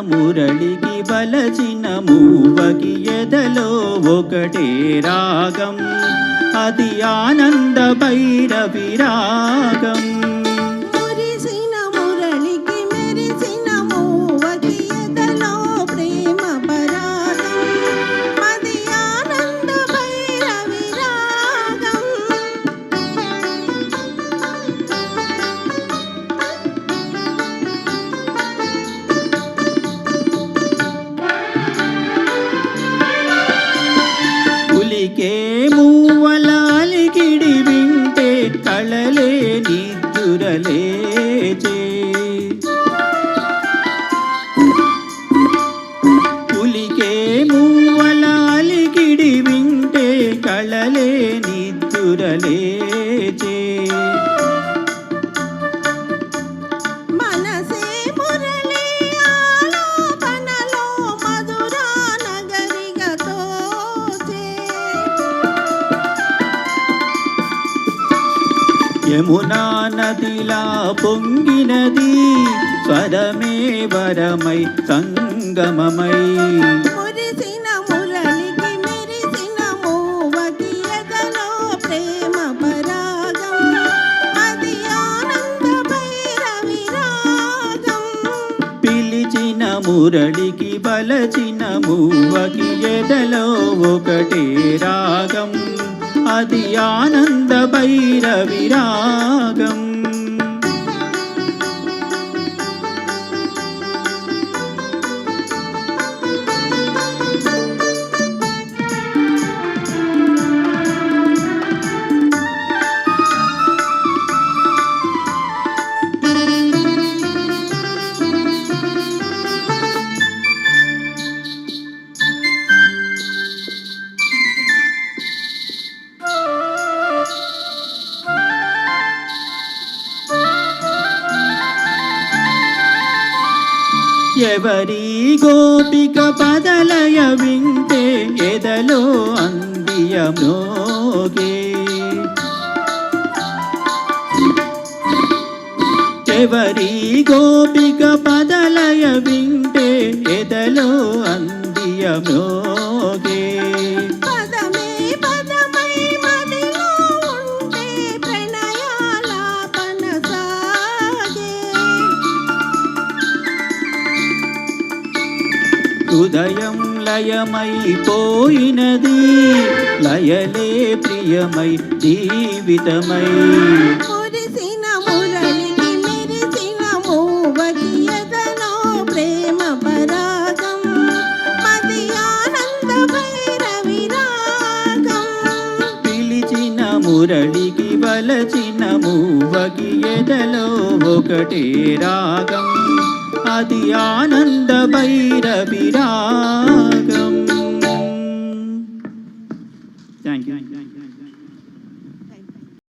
మురళికి బలచిన మూవకి ఎదలో ఒకటే రాగం. అతి ఆనంద భైరవి రాగం. রে యమునా నదిలా పొంగినది స్వరమే వరమై సంగమమై. మురళికి బలచిన మూవకి ఎదలో ఒకటే రాగం. అది ఆనంద ఎవరి గోపిక పదలయ వింటే ఎదలో అందియమోగే ఎవరి గోపిక పదలయ హృదయం లయమైపోయినది. లయలే ప్రియమై జీవితమై. మురళికి వలచిన మూవకి ఎదలో ఒకటే రాగం. అది ఆనంద భైరవి